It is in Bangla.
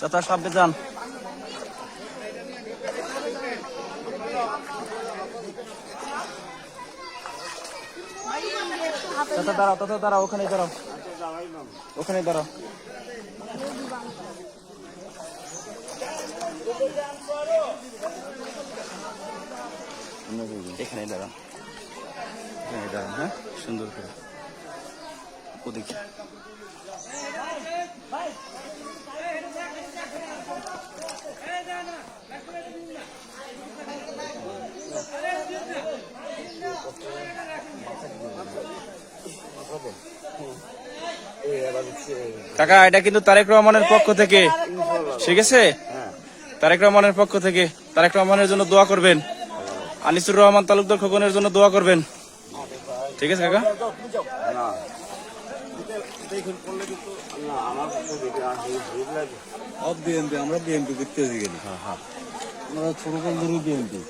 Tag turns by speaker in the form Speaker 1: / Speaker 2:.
Speaker 1: চাচা, সামনে যান। চাচা, দাঁড়াও চাচা, দাঁড়াও ওখানে দাঁড়াও। ওখানে দাঁড়াও। এখানে দাঁড়ান এখানে দাঁড়ান হ্যাঁ? সুন্দর করে। ওদিকে কাকা, এটা কিন্তু তারেক রহমানের পক্ষ থেকে। ঠিক আছে? তারেক রহমানের পক্ষ থেকে। তারেক রহমানের জন্য দোয়া করবেন। আনিসুর রহমান তালুকদার খোকনের জন্য দোয়া করবেন। ঠিক আছে, কাকা?
Speaker 2: বিএনপি আমরা বিএনপি করতে গেলি আমরা ছোট কম বিএনপি